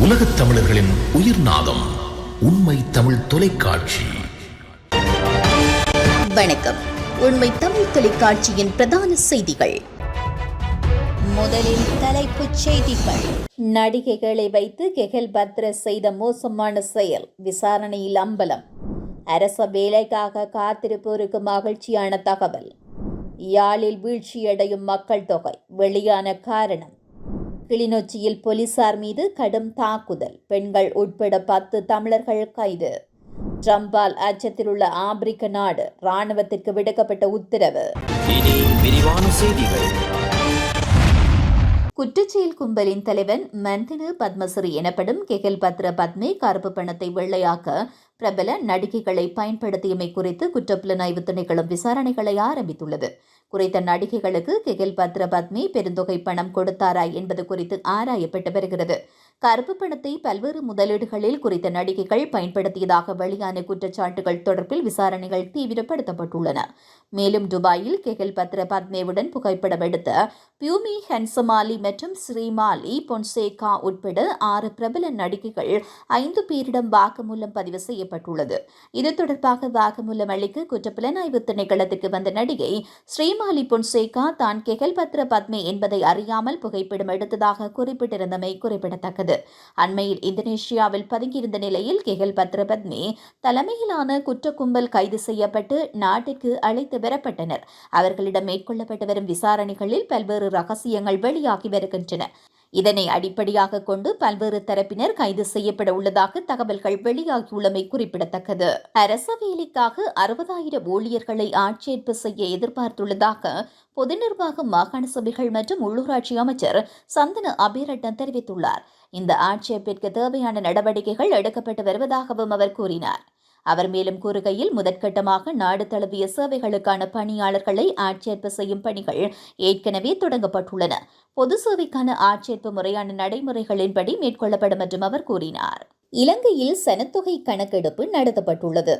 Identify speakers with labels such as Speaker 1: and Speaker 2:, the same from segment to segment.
Speaker 1: உலகத் தமிழர்களின் உயிர் நாதம் உண்மை தமிழ் தொலைக்காட்சி.
Speaker 2: வணக்கம். உண்மை தமிழ் தொலைக்காட்சியின் பிரதான செய்திகள். முதலில் தலைப்புச் செய்திகள். நடிகைகளை வைத்து கெகல் பத்ர செய்த மோசமான செயல் விசாரணையில் அம்பலம். அரச வேலைக்காக காத்திருப்போருக்கு மகிழ்ச்சியான தகவல். யாழில் வீழ்ச்சியடையும் மக்கள் தொகை வெளியான காரணம். கிளிநொச்சியில் போலீசார் மீது கடும் தாக்குதல். பெண்கள் உட்பட பத்து தமிழர்கள் கைது. ட்ரம்பால் அச்சத்திலுள்ள ஆப்பிரிக்க நாடு ராணுவத்திற்கு விடுக்கப்பட்ட உத்தரவு.
Speaker 3: விரிவான செய்திகள்.
Speaker 2: குற்றச்செயல் கும்பலின் தலைவன் மந்தினு பத்மஸ்ரீ எனப்படும் கெகல் பத்ர பத்மே கருப்பு பணத்தை வெள்ளையாக்க பிரபல நடிகைகளை பயன்படுத்தியமை குறித்து குற்றப்புலனாய்வு திணைக்களம் விசாரணைகளை ஆரம்பித்துள்ளது. குறித்த நடிகைகளுக்கு கெகில் பத்ர பத்மே பெருந்தொகை பணம் கொடுத்தாரா என்பது குறித்து ஆராயப்பட்டு வருகிறது. கருப்பு பணத்தை பல்வேறு முதலீடுகளில் குறித்த நடிகைகள் பயன்படுத்தியதாக வெளியான குற்றச்சாட்டுகள் தொடர்பில் விசாரணைகள் தீவிரப்படுத்தப்பட்டுள்ளன. மேலும் துபாயில் கெகல் பத்ர பத்மேவுடன் புகைப்படம் எடுத்த பியூமி ஹன்சமாலி மற்றும் ஸ்ரீமாலி பொன்சேகா உட்பட ஆறு பிரபல நடிகைகள் ஐந்து பேரிடம் வாக்குமூலம் பதிவு செய்யப்பட்டுள்ளது. இது தொடர்பாக வாக்குமூலம் அளிக்க குற்றப்புலனாய்வு திணைக்களத்துக்கு வந்த நடிகை ஸ்ரீமாலி பொன்சேகா தான் கெகல் பத்ர பத்மே என்பதை அறியாமல் புகைப்படம் எடுத்ததாக குறிப்பிட்டிருந்தமை குறிப்பிடத்தக்கது. அண்மையில் இந்தோனேஷியாவில் பதுங்கியிருந்த நிலையில் கெகல் பத்ரபத்மி தலைமையிலான குற்ற கும்பல் கைது செய்யப்பட்டு நாட்டிற்கு அழைத்து வரப்பட்டனர். அவர்களிடம் மேற்கொள்ளப்பட்டு வரும் விசாரணைகளில் பல்வேறு ரகசியங்கள் வெளியாகி வருகின்றன. இதனை அடிப்படையாக கொண்டு பல்வேறு தரப்பினர் கைது செய்யப்பட உள்ளதாக தகவல்கள் வெளியாகியுள்ளமை குறிப்பிடத்தக்கது. அரச வேலைக்காக அறுபதாயிரம் ஊழியர்களை ஆட்சேர்ப்பு செய்ய எதிர்பார்த்துள்ளதாக பொது நிர்வாக மாகாண சபைகள் மற்றும் உள்ளூராட்சி அமைச்சர் சந்தன அபிரட்டன் தெரிவித்துள்ளார். இந்த ஆட்சேர்ப்பிற்கு தேவையான நடவடிக்கைகள் எடுக்கப்பட்டு வருவதாகவும் அவர் கூறினார். அவர் மேலும் கூறுகையில் முதற்கட்டமாக நாடு தழுவிய சேவைகளுக்கான பணியாளர்களை ஆட்சேர்ப்பு செய்யும் பணிகள் ஏற்கனவே தொடங்கப்பட்டுள்ளன. பொது சேவைக்கான ஆட்சேர்ப்பு முறையான நடைமுறைகளின்படி மேற்கொள்ளப்படும் என்றும் அவர் கூறினார். இலங்கையில் சனத்தொகை கணக்கெடுப்பு நடத்தப்பட்டுள்ளது.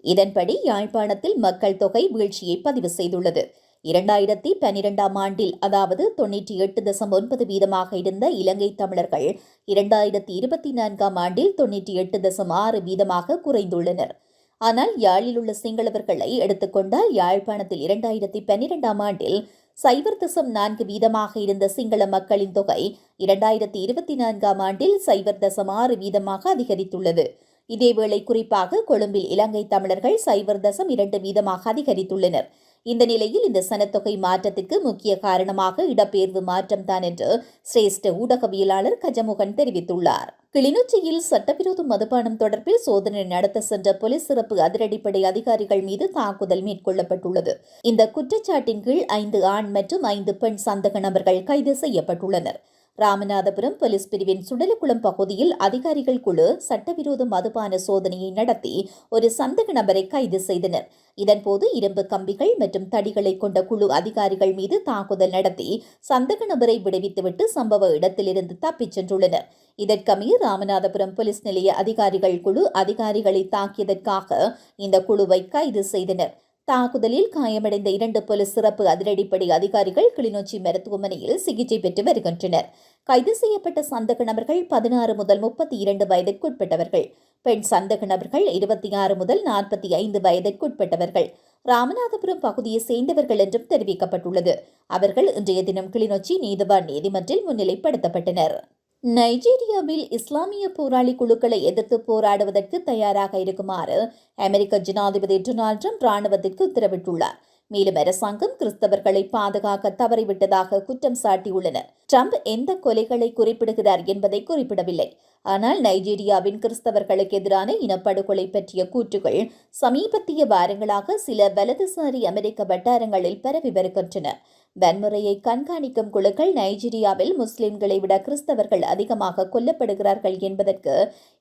Speaker 2: இதன்படி யாழ்ப்பாணத்தில் மக்கள் தொகை வீழ்ச்சியை பதிவு செய்துள்ளது. இரண்டாயிரத்தி பனிரெண்டாம் ஆண்டில் அதாவது தொன்னூற்றி எட்டு தசம் ஒன்பது வீதமாக இருந்த இலங்கை தமிழர்கள் இரண்டாயிரத்தி இருபத்தி நான்காம் ஆண்டில் தொன்னூற்றி எட்டு தசம் ஆறு வீதமாக குறைந்துள்ளனர். ஆனால் யாழில் உள்ள சிங்களவர்களை எடுத்துக்கொண்டால் யாழ்ப்பாணத்தில் இரண்டாயிரத்தி பன்னிரெண்டாம் ஆண்டில் சைபர் தசம் நான்கு வீதமாக இருந்த சிங்கள மக்களின் தொகை இரண்டாயிரத்தி இருபத்தி நான்காம் ஆண்டில் சைபர் தசம் ஆறு வீதமாக அதிகரித்துள்ளது. இதேவேளை குறிப்பாக கொழும்பில் இலங்கை தமிழர்கள் சைபர் தசம் இரண்டு வீதமாக அதிகரித்துள்ளனர். இந்த நிலையில் இந்த சனத்தொகை மாற்றத்திற்கு முக்கிய காரணமாக இடப்பெயர்வு மாற்றம்தான் என்று சிரேஷ்ட ஊடகவியலாளர் கஜமுகன் தெரிவித்துள்ளார். கிளிநொச்சியில் சட்டவிரோத மதுபானம் தொடர்பில் சோதனை நடத்த சென்ற போலீஸ் சிறப்பு அதிரடிப்படை அதிகாரிகள் மீது தாக்குதல் மேற்கொள்ளப்பட்டுள்ளது. இந்த குற்றச்சாட்டின் கீழ் ஐந்து ஆண் மற்றும் ஐந்து பெண் சந்தக நபர்கள் கைது செய்யப்பட்டுள்ளனர். ராமநாதபுரம் போலீஸ் பிரிவின் சுடலக்குளம் பகுதியில் அதிகாரிகள் குழு சட்டவிரோத மதுபான சோதனையை நடத்தி ஒரு சந்தக நபரை கைது செய்தனர். இதன்போது இரும்பு கம்பிகள் மற்றும் தடிகளை கொண்ட குழு அதிகாரிகள் மீது தாக்குதல் நடத்தி சந்தக நபரை விடுவித்துவிட்டு சம்பவ இடத்திலிருந்து தப்பிச் சென்றுள்ளனர். இதற்கமைய ராமநாதபுரம் போலீஸ் நிலைய அதிகாரிகள் குழு அதிகாரிகளை தாக்கியதற்காக இந்த குழுவை கைது செய்தனர். தாக்குதலில் காயமடைந்த இரண்டு போலீஸ் சிறப்பு அதிரடிப்படை அதிகாரிகள் கிளிநொச்சி மருத்துவமனையில் சிகிச்சை பெற்று வருகின்றனர். கைது செய்யப்பட்ட சந்தக நபர்கள் பதினாறு முதல் முப்பத்தி இரண்டு வயதிற்குட்பட்டவர்கள். பெண் சந்தக நபர்கள் இருபத்தி ஆறு முதல் நாற்பத்தி ஐந்து வயதிற்குட்பட்டவர்கள். ராமநாதபுரம் பகுதியை சேர்ந்தவர்கள் என்றும் தெரிவிக்கப்பட்டுள்ளது. அவர்கள் இன்றைய தினம் கிளிநொச்சி நீதிவான் நீதிமன்றில் முன்னிலைப்படுத்தப்பட்டனர். நைஜீரியாவில் இஸ்லாமிய போராளி குழுக்களை எதிர்த்து போராடுவதற்கு தயாராக இருக்குமாறு அமெரிக்க ஜனாதிபதி டொனால்ட் ட்ரம்ப் ராணுவத்திற்கு உத்தரவிட்டுள்ளார். மேலும் அரசாங்கம் கிறிஸ்தவர்களை பாதுகாக்க தவறிவிட்டதாக குற்றம் சாட்டியுள்ளனர். ட்ரம்ப் எந்த கொலைகளை குறிப்பிடுகிறார் என்பதை குறிப்பிடவில்லை. ஆனால் நைஜீரியாவின் கிறிஸ்தவர்களுக்கு எதிரான இனப்படுகொலை பற்றிய கூற்றுகள் சமீபத்திய வாரங்களாக சில வலதுசாரி அமெரிக்க வட்டாரங்களில் பரவி வருகின்றன. வன்முறையை கண்காணிக்கும் குழுக்கள் நைஜீரியாவில் முஸ்லிம்களை விட கிறிஸ்தவர்கள் அதிகமாக கொல்லப்படுகிறார்கள் என்பதற்கு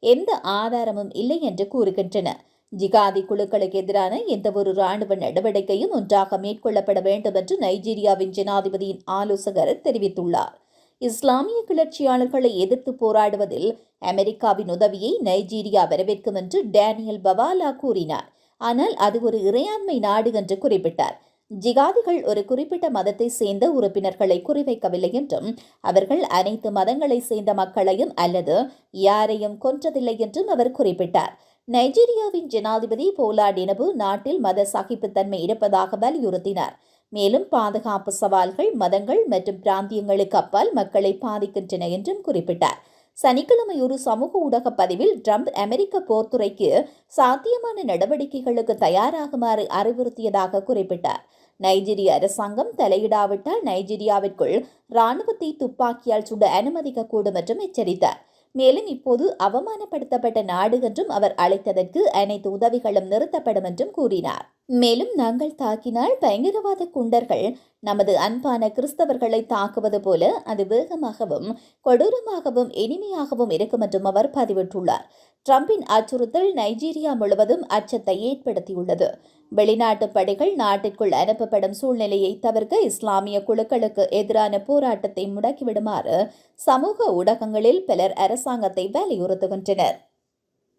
Speaker 2: எந்த ஆதாரமும் இல்லை என்று கூறுகின்றன. ஜிகாதி குழுக்களுக்கு எதிரான எந்தவொரு ராணுவ நடவடிக்கையும் ஒன்றாக மேற்கொள்ளப்பட வேண்டும் என்று நைஜீரியாவின் ஜனாதிபதியின் ஆலோசகர் தெரிவித்துள்ளார். இஸ்லாமிய கிளர்ச்சியாளர்களை எதிர்த்து போராடுவதில் அமெரிக்காவின் உதவியை நைஜீரியா வரவேற்கும் என்று டேனியல் பவாலா கூறினார். ஆனால் அது ஒரு இறையாண்மை நாடு என்று குறிப்பிட்டார். ஜிகாதிகள் ஒரு குறிப்பிட்ட மதத்தை சேர்ந்த உறுப்பினர்களை குறிவைக்கவில்லை என்றும் அவர்கள் அனைத்து மதங்களை சேர்ந்த மக்களையும் அல்லது யாரையும் கொன்றதில்லை என்றும் அவர் குறிப்பிட்டார். நைஜீரியாவின் ஜனாதிபதி போலா டினபு நாட்டில் மத சகிப்புத்தன்மை இருப்பதாக வலியுறுத்தினார். மேலும் பாதுகாப்பு சவால்கள் மதங்கள் மற்றும் பிராந்தியங்களுக்கு அப்பால் மக்களை பாதிக்கின்றன என்றும் குறிப்பிட்டார். சனிக்கிழமை ஒரு சமூக ஊடக பதிவில் ட்ரம்ப் அமெரிக்க போர்த்துறைக்கு சாத்தியமான நடவடிக்கைகளுக்கு தயாராகுமாறு அறிவுறுத்தியதாக குறிப்பிட்டார். நைஜீரிய அரசாங்கம் தலையிடாவிட்டால் நைஜீரியாவிற்குள் ராணுவத்தை துப்பாக்கியால் சுட அனுமதிக்கக்கூடும் என்றும் எச்சரித்தார். மேலும் இப்போது அவமானப்படுத்தப்பட்ட நாடு என்றும் அவர் அழைத்ததற்கு அனைத்து உதவிகளும் நிறுத்தப்படும் என்றும் கூறினார். மேலும் நாங்கள் தாக்கினால் பயங்கரவாத குண்டர்கள் நமது அன்பான கிறிஸ்தவர்களை தாக்குவது போல அது வேகமாகவும் கொடூரமாகவும் இனிமையாகவும் இருக்கும் என்றும் அவர் பதிவிட்டுள்ளார். ட்ரம்பின் அச்சுறுத்தல் நைஜீரியா முழுவதும் அச்சத்தை ஏற்படுத்தியுள்ளது. வெளிநாட்டு படைகள் நாட்டிற்குள் அனுப்பப்படும் சூழ்நிலையை தவிர்க்க இஸ்லாமிய குழுக்களுக்கு எதிரான போராட்டத்தை முடக்கிவிடுமாறு சமூக ஊடகங்களில் பலர் அரசாங்கத்தை வலியுறுத்துகின்றனர்.